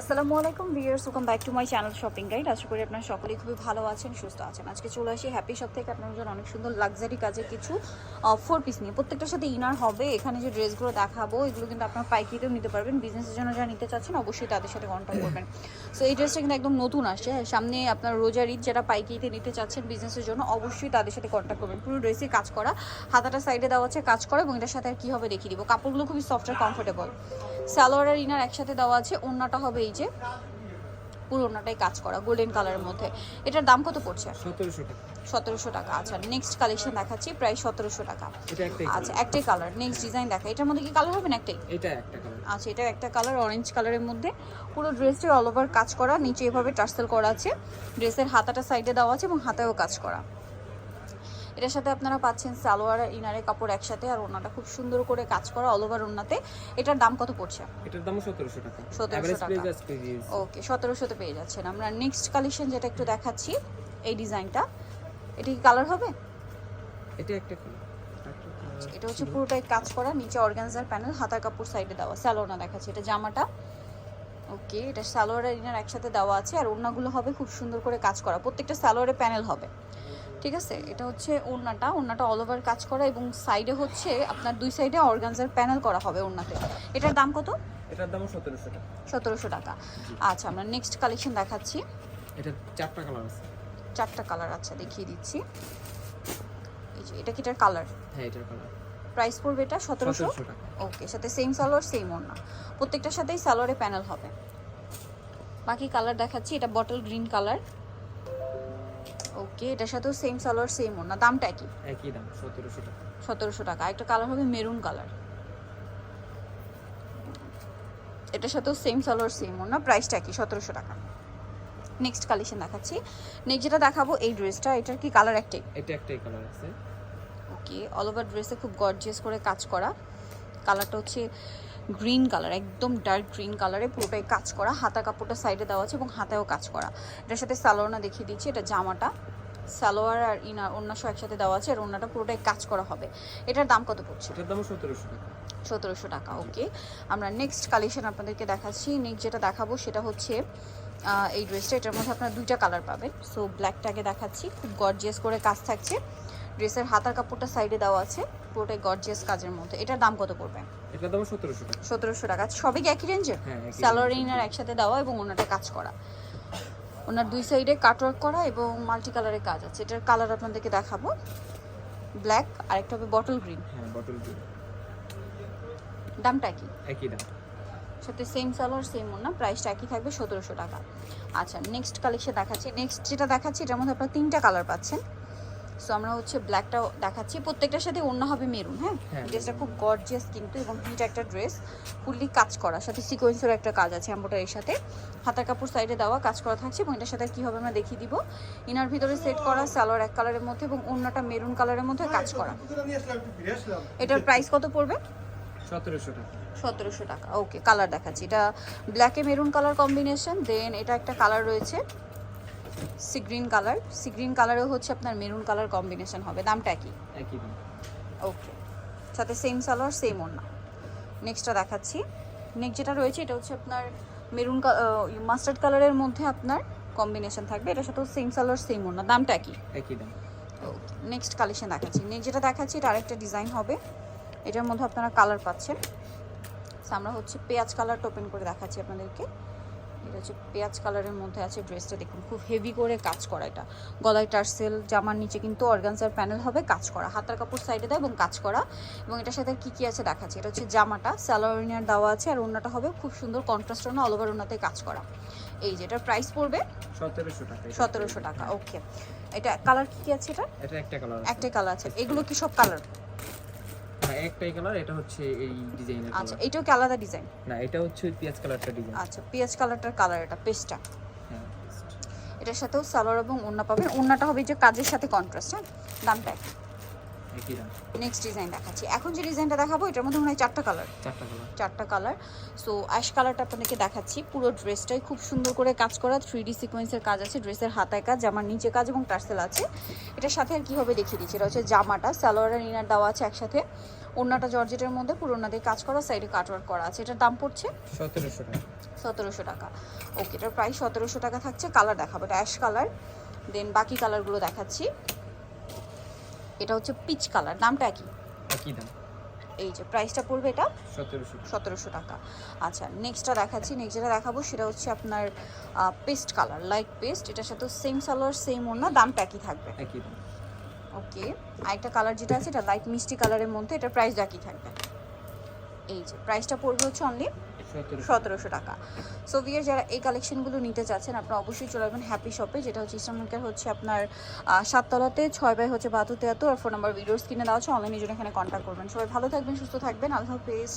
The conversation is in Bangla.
আসসালামু আলাইকুম viewers welcome back to my channel shopping guide আশা করি আপনারা সকলেই খুবই ভালো আছেন সুস্থ আছেন। আজকে চলে আসি হ্যাপি শপ থেকে। আপনার জন্য অনেক সুন্দর লাক্সারি কাজের কিছু ফোর পিস নিয়ে। প্রত্যেকটার সাথে ইনার হবে। এখানে যে ড্রেসগুলো দেখাবো এগুলো কিন্তু আপনার পাইকিতেও নিতে পারবেন। বিজনেসের জন্য যারা নিতে চাচ্ছেন অবশ্যই তাদের সাথে কন্ট্যাক্ট করবেন। সো এই ড্রেসটা কিন্তু একদম নতুন আসছে। সামনে আপনার রোজার ঈদ যারা পাইকিতে নিতে চাচ্ছেন বিজনেসের জন্য অবশ্যই তাদের সাথে কন্ট্যাক্ট করবেন। পুরো ড্রেসে কাজ করা। হাতাটা সাইডে দেওয়া আছে কাজ করা এবং এটার সাথে আর কি হবে দেখিয়ে দিব। কাপড়গুলো খুবই সফট আর কমফোর্টেবল সালোয়ার আর ইনার একসাথে দেওয়া আছে ওড়নাটা হবে এই যে পুরো ওড়নাটাই কাজ করা গোল্ডেন কালারের মধ্যে। এটার দাম কত পড়ছে? সতেরোশো টাকা। সতেরোশো টাকা আচ্ছা নেক্সট কালেকশন দেখাচ্ছি প্রায় সতেরোশো টাকা। আচ্ছা একটাই কালার নেক্সট ডিজাইন দেখা। এটার মধ্যে কি কালার হবে না একটাই? এটা একটা কালার আচ্ছা এটা একটা কালার অরেঞ্জ কালারের মধ্যে। পুরো ড্রেসটি অল ওভার কাজ করা নিচে এভাবে টার্সেল করা আছে। ড্রেসের হাতাটা সাইডে দেওয়া আছে এবং হাতায়ও কাজ করা। এটার সাথে আপনারা পাচ্ছেন সালোয়ার আর ইনারের কাপড় একসাথে আর ওনাটা খুব সুন্দর করে কাজ করা অল ওভার ওনাতে এটার দাম কত পড়ছে? এটার দাম সতেরোশো টাকা। 1700 টাকা। ওকে সতেরোশোতে পেয়ে যাচ্ছেন। আমরা নেক্সট কালেকশন যেটা একটু দেখাচ্ছি এই ডিজাইনটা। এটা কি কালার হবে? এটা একটা কালার এটা হচ্ছে পুরোটাই কাজ করা নিচে অর্গানজার প্যানেল হাতার কাপড় সাইডে দেওয়া। স্যালোনা দেখাচ্ছে এটা জামাটা। ওকে এটা সালোয়ার আর ইনার একসাথে দেওয়া আছে আর ওড়নাগুলো হবে খুব সুন্দর করে কাজ করা। প্রত্যেকটা সালোয়ারে প্যানেল হবে। ঠিক আছে? এটা হচ্ছে ওড়নাটা। ওড়নাটা অল ওভার কাজ করা এবং সাইডে হচ্ছে আপনার দুই সাইডে অর্গানজার প্যানেল করা হবে ওড়নাতে। এটার দাম কত? এটার দাম সতেরোশো টাকা। সতেরোশো টাকা। আচ্ছা আমরা নেক্সট কালেকশন দেখাচ্ছি। এটা চারটা কালার আছে। চারটা কালার আচ্ছা দেখিয়ে দিচ্ছি। এই যে এটা কি এটার কালার হ্যাঁ এটার কালার প্রাইস পড়বে এটা সতেরোশো? ওকে সাথে সেম সালোয়ার সেম ওড়না। প্রত্যেকটার সাথেই সালোয়ারে প্যানেল হবে। বাকি কালার দেখাচ্ছি এটা বটল গ্রিন কালার ওকে এটার সাথেও সেম সালোয়ার সেম ওড়না। দামটা একই একই দাম সতেরোশো টাকা। সতেরোশো টাকা। একটা কালার হবে মেরুন কালার এটার সাথেও সেম সালোয়ার সেম ওড়না। প্রাইসটা একই সতেরোশো টাকা। নেক্সট কালেকশন দেখাচ্ছি। নেক্সট যেটা দেখাবো এই ড্রেসটা এটার কি কালার একটাই? এটা একটাই কালার আছে। ওকে অল ওভার ড্রেসে খুব গর্জিয়াস করে কাজ করা। কালারটা হচ্ছে গ্রিন কালার একদম ডার্ক গ্রিন কালারে পুরোটাই কাজ করা। হাতা কাপড়টা সাইডে দেওয়া আছে এবং হাতায়ও কাজ করা। এটার সাথে সালোয়ারনা দেখিয়ে দিচ্ছি এটা জামাটা। সালোয়ার আর ইনার অন্যান্য একসাথে দেওয়া আছে আর অন্যটা পুরোটাই কাজ করা হবে। এটার দাম কত পড়ছে? এটার দাম সতেরোশো টাকা। সতেরোশো টাকা ওকে। আমরা নেক্সট কালেকশন আপনাদেরকে দেখাচ্ছি। নেক্সট যেটা দেখাবো সেটা হচ্ছে এই ড্রেসটা এটার মধ্যে আপনারা দুইটা কালার পাবেন। সো ব্ল্যাকটাকে দেখাচ্ছি। খুব গর্জিয়াস করে কাজ থাকছে। ড্রেসের হাতার কাপড়টা সাইডে দেওয়া আছে পুরোটাই গর্জিয়াস কাজের মধ্যে। এটার দাম কত পড়বে? এটার দাম সতেরোশো টাকা। সতেরোশো টাকা। সবই কি একই রেঞ্জের হ্যাঁ স্যালোয়ার ইনার একসাথে দেওয়া এবং ওনাটা কাজ করা। ওনার দুই সাইডে কাটওয়ার্ক করা এবং মাল্টি কালারের কাজ আছে। এটার কালার আপনাদেরকে দেখাবো। ব্ল্যাক আর একটা হবে বটল গ্রিন হ্যাঁ বটল গ্রিন দামটা কি? একই দাম। সাথে সেম সালোয়ার সেম ওনা। প্রাইসটা একই থাকবে সতেরোশো টাকা। আচ্ছা নেক্সট কালেকশন দেখাচ্ছি। নেক্সট যেটা দেখাচ্ছি এটার মধ্যে আপনারা তিনটা কালার পাচ্ছেন। সো আমরা হচ্ছে ব্ল্যাকটাও দেখাচ্ছি। প্রত্যেকটার সাথে অন্য হবে মেরুন হ্যাঁ? হ্যাঁ, ড্রেসটা খুব গর্জিয়াস কিন্তু এবং হিট একটা ড্রেস ফুললি কাজ করা। সাথে সিকোয়েন্সের একটা কাজ আছে এর সাথে। হাতার কাপড় সাইডে দেওয়া কাজ করা থাকছে এবং এটার সাথে কী হবে আমরা দেখিয়ে দিব। ইনার ভিতরে সেট করা সালোয়ার এক কালারের মধ্যে এবং অন্যটা মেরুন কালারের মধ্যে কাজ করা। এটার প্রাইস কত পড়বে? সতেরোশো টাকা। সতেরোশো টাকা। ওকে কালার দেখাচ্ছি। এটা ব্ল্যাকে মেরুন কালার কম্বিনেশন দেন এটা একটা কালার রয়েছে। Sea green colour. Sea green কালারেও হচ্ছে আপনার মেরুন কালার কম্বিনেশন হবে। দামটা কি একই দাম। ওকে। সাথে সেম সালোয়ার সেম ওড়না। নেক্সটটা দেখাচ্ছি। নেক্সট যেটা রয়েছে এটা হচ্ছে আপনার মেরুন মাস্টার্ড কালারের মধ্যে আপনার কম্বিনেশন থাকবে। এটার সাথেও সেম সালোয়ার সেম ওড়না। দামটা কি একই দাম। ওকে। নেক্সট কালেকশন দেখাচ্ছি। নেক্সট যেটা দেখাচ্ছি এটা আরেকটা ডিজাইন হবে। এটার মধ্যে আপনারা কালার পাচ্ছেন। আমরা হচ্ছে পেঁয়াজ কালারটা ওপেন করে দেখাচ্ছি আপনাদেরকে। এটা হচ্ছে পেঁয়াজ কালারের মধ্যে আছে ড্রেসটা দেখুন খুব হেভি করে কাজ করা এটা। গলায় টার্সেল জামার নিচে কিন্তু অর্গানজার প্যানেল হবে কাজ করা। হাতার কাপড় সাইডে দেয় এবং কাজ করা। এবং এটার সাথে কি কি আছে দেখাচ্ছি এটা হচ্ছে জামাটা স্যালোরিনার দেওয়া আছে আর অন্যটা হবে খুব সুন্দর কন্ট্রাস্ট অল ওভার ওনাতে কাজ করা। এই যে এটার প্রাইস পড়বে সতেরোশো টাকা সতেরোশো টাকা ওকে এটা কালার কি কি আছে এটা? একটা কালার আছে। এগুলো কি সব কালার হ্যাঁ একটাই কালার এটা হচ্ছে এই ডিজাইনের আচ্ছা এটাও কি আলাদা ডিজাইন না এটা হচ্ছে পিয়াজ কালারটা ডিজাইন আচ্ছা পিয়াজ কালারটার কালার এটা পেস্টটা। হ্যাঁ এটার সাথেও সালোয়ার এবং ওড়না পাবেন। ওড়নাটা হবে যে কাজের সাথে কন্ট্রাস্ট হ্যাঁ? দামটা দাম নেক্সট ডিজাইন দেখাচ্ছি। এখন যে ডিজাইনটা দেখাবো এটার মধ্যে মনে হয় চারটা কালার চারটা কালার চারটা কালার সো অ্যাশ কালারটা আপনাদেরকে দেখাচ্ছি। পুরো ড্রেসটাই খুব সুন্দর করে কাজ করা। থ্রি ডি সিকোয়েন্সের কাজ আছে ড্রেসের হাতায় কাজ জামার নিচে কাজ এবং টার্সেল আছে। এটার সাথে আর কি হবে দেখিয়ে দিচ্ছি? এটা হচ্ছে জামাটা। সালোয়ার আর ইনার দেওয়া আছে একসাথে। ওড়নাটা জর্জেটের মধ্যে পুরো ওড়না দিয়ে কাজ করা। সাইডে কাটওয়ার্ক করা আছে। এটার দাম পড়ছে সতেরোশো টাকা। সতেরোশো টাকা। ওকে এটার প্রাইস সতেরোশো টাকা থাকছে। কালার দেখাবো। এটা অ্যাশ কালার দেন বাকি কালারগুলো দেখাচ্ছি। এটা হচ্ছে পিচ কালার দামটা একই? একই দাম। এই যে প্রাইসটা পড়বে এটা? সতেরোশো টাকা। আচ্ছা নেক্সটটা দেখাচ্ছি নেক্সট যেটা দেখাবো সেটা হচ্ছে আপনার পেস্ট কালার লাইট পেস্ট এটার সাথে সেম সালোয়ার সেম ওড়না দামটা একই থাকবে। একই দাম। ওকে আরেকটা কালার যেটা আছে এটা লাইট মিষ্টি কালারের মধ্যে এটার প্রাইস একই থাকবে। এই যে প্রাইসটা পড়বে হচ্ছে অনলি সতেরোশো টাকা। সো ভিয়ার যারা এই কালেকশনগুলো নিতে চাচ্ছেন, আপনারা অবশ্যই চলে আসবেন হ্যাপি শপে যেটা হচ্ছে ইসলামকের হচ্ছে আপনার সাততলাতে, ছয় বাই হচ্ছে বাহাত্তর তেহাত্তর, আর ফোন নাম্বার ভিডিওস কিনে দেওয়া হচ্ছে অনলাইনে জন্য এখানে কন্ট্যাক্ট করবেন। সবাই ভালো থাকবেন, সুস্থ থাকবেন, আল্লাহ হাফেজ।